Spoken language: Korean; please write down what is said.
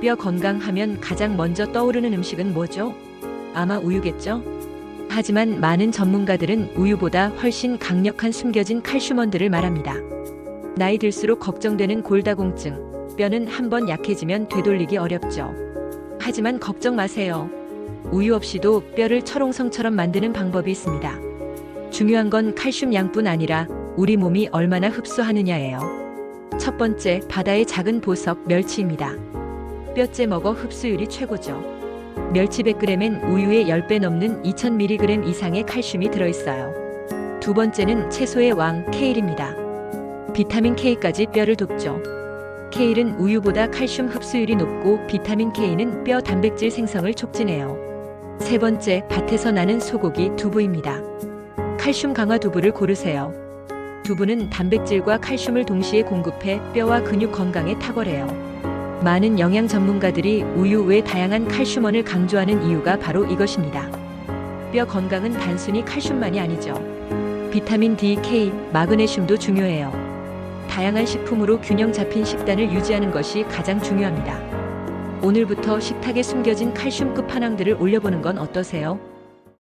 뼈 건강하면 가장 먼저 떠오르는 음식은 뭐죠? 아마 우유겠죠? 하지만 많은 전문가들은 우유보다 훨씬 강력한 숨겨진 칼슘원들을 말합니다. 나이 들수록 걱정되는 골다공증, 뼈는 한번 약해지면 되돌리기 어렵죠. 하지만 걱정 마세요. 우유 없이도 뼈를 철옹성처럼 만드는 방법이 있습니다. 중요한 건 칼슘 양뿐 아니라 우리 몸이 얼마나 흡수하느냐예요. 첫 번째, 바다의 작은 보석, 멸치입니다. 뼈째 먹어 흡수율이 최고죠. 멸치 100g엔 우유의 10배 넘는 2000mg 이상의 칼슘이 들어있어요. 두 번째는 채소의 왕, 케일입니다. 비타민 K까지 뼈를 돕죠. 케일은 우유보다 칼슘 흡수율이 높고 비타민 K는 뼈 단백질 생성을 촉진해요. 세 번째, 밭에서 나는 소고기 두부입니다. 칼슘 강화 두부를 고르세요. 두부는 단백질과 칼슘을 동시에 공급해 뼈와 근육 건강에 탁월해요. 많은 영양 전문가들이 우유 외 다양한 칼슘원을 강조하는 이유가 바로 이것입니다. 뼈 건강은 단순히 칼슘만이 아니죠. 비타민 D, K, 마그네슘도 중요해요. 다양한 식품으로 균형 잡힌 식단을 유지하는 것이 가장 중요합니다. 오늘부터 식탁에 숨겨진 칼슘 끝판왕들을 올려보는 건 어떠세요?